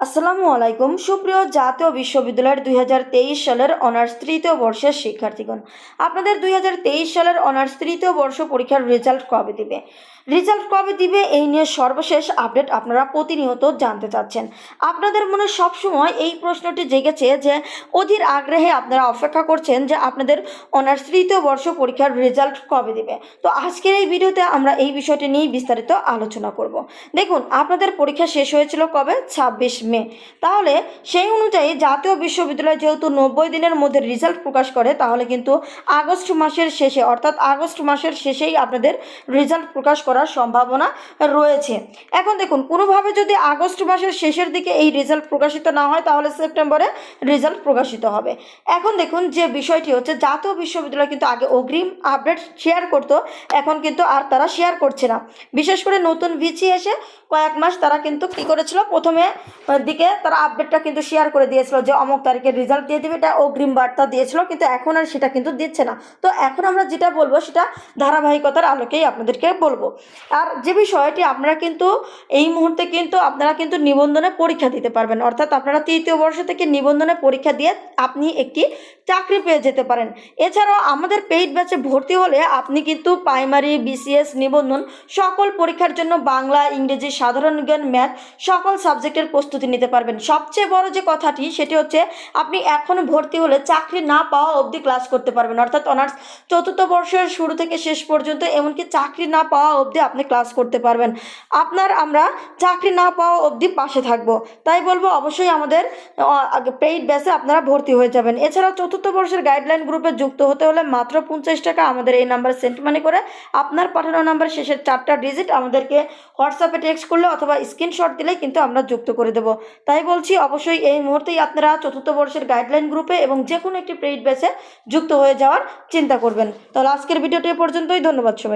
আসসালামু আলাইকুম। সুপ্রিয় জাতীয় বিশ্ববিদ্যালয়ের দুই হাজার তেইশ সালের অনার্স তৃতীয় বর্ষের শিক্ষার্থীগণ, আপনাদের দুই হাজার তেইশ সালের অনার্স তৃতীয় বর্ষ পরীক্ষার রেজাল্ট কবে দিবে? রেজাল্ট কবে দিবে এই নিয়ে সর্বশেষ আপডেট আপনারা প্রতিনিয়ত জানতে চাচ্ছেন। আপনাদের মনে সবসময় এই প্রশ্নটি জেগেছে যে, অধীর আগ্রহে আপনারা অপেক্ষা করছেন যে আপনাদের অনার্স তৃতীয় বর্ষ পরীক্ষার রেজাল্ট কবে দিবে। তো আজকের এই ভিডিওতে আমরা এই বিষয়টি নিয়েই বিস্তারিত আলোচনা করব। দেখুন, আপনাদের পরীক্ষা শেষ হয়েছিল কবে? ছাব্বিশ মে তাহলে সেই অনুযায়ী জাতীয় বিশ্ববিদ্যালয় যেহেতু নব্বই দিনের মধ্যে রেজাল্ট প্রকাশ করে, তাহলে কিন্তু আগস্ট মাসের শেষে, অর্থাৎ আগস্ট মাসের শেষেই আপনাদের রেজাল্ট প্রকাশ করার সম্ভাবনা রয়েছে। এখন দেখুন, কোনোভাবে যদি আগস্ট মাসের শেষের দিকে এই রেজাল্ট প্রকাশিত না হয়, তাহলে সেপ্টেম্বরে রেজাল্ট প্রকাশিত হবে। এখন দেখুন, যে বিষয়টি হচ্ছে, জাতীয় বিশ্ববিদ্যালয় কিন্তু আগে অগ্রিম আপডেট শেয়ার করতো, এখন কিন্তু আর তারা শেয়ার করছে না। বিশেষ করে নতুন ভিচি এসে কয়েক মাস তারা কিন্তু কী করেছিল? প্রথমে দিকে তারা আপডেটটা কিন্তু শেয়ার করে দিয়েছিল যে অমুক তারিখের রেজাল্ট দিয়ে দেবে, এটা অগ্রিম বার্তা দিয়েছিল, কিন্তু এখন আর সেটা কিন্তু দিচ্ছে না। তো এখন আমরা যেটা বলব সেটা ধারাবাহিকতার আলোকেই আপনাদেরকে বলব। আর যে বিষয়টি আপনারা কিন্তু এই মুহূর্তে কিন্তু আপনারা কিন্তু নিবন্ধনে পরীক্ষা দিতে পারবেন। অর্থাৎ আপনারা তৃতীয় বর্ষ থেকে নিবন্ধনে পরীক্ষা দিয়ে আপনি একটি চাকরি পেয়ে যেতে পারেন। এছাড়াও আমাদের পেইড ব্যাচে ভর্তি হলে আপনি কিন্তু প্রাইমারি বিসিএস নিবন্ধন সকল পরীক্ষার জন্য বাংলা, ইংরেজি, সাধারণ জ্ঞান ম্যাথ সকল সাবজেক্টের প্রস্তুতি নিতে পারবেন। সবচেয়ে বড় যে কথাটি, সেটি হচ্ছে আপনি এখন ভর্তি হলে চাকরি না পাওয়া অবধি ক্লাস করতে পারবেন। অর্থাৎ অনার্স চতুর্থ বর্ষের শুরু থেকে শেষ পর্যন্ত এমনকি চাকরি না পাওয়া অবধি আপনি ক্লাস করতে পারবেন। আপনার আমরা চাকরি না পাওয়া অবধি পাশে থাকব। তাই বলব, অবশ্যই আমাদের পেইড ব্যাচে আপনারা ভর্তি হয়ে যাবেন। এছাড়াও চতুর্থ বর্ষের গাইডলাইন গ্রুপে যুক্ত হতে হলে মাত্র পঞ্চাশ টাকা আমাদের এই নাম্বার সেন্ট মানি করে আপনার পাঠানো নাম্বার শেষের চারটা ডিজিট আমাদেরকে হোয়াটসঅ্যাপে টেক্সট করলে অথবা স্ক্রিনশট দিলেই কিন্তু আমরা যুক্ত করে দেবো। তাই বলছি অবশ্যই এই মুহূর্তেই আপনারা চতুর্থ বর্ষের গাইডলাইন গ্রুপে এবং যে কোনো একটি পেইড ব্যাচে যুক্ত হয়ে যাওয়ার চিন্তা করবেন। তাহলে আজকের ভিডিওটি পর্যন্তই। ধন্যবাদ সবাই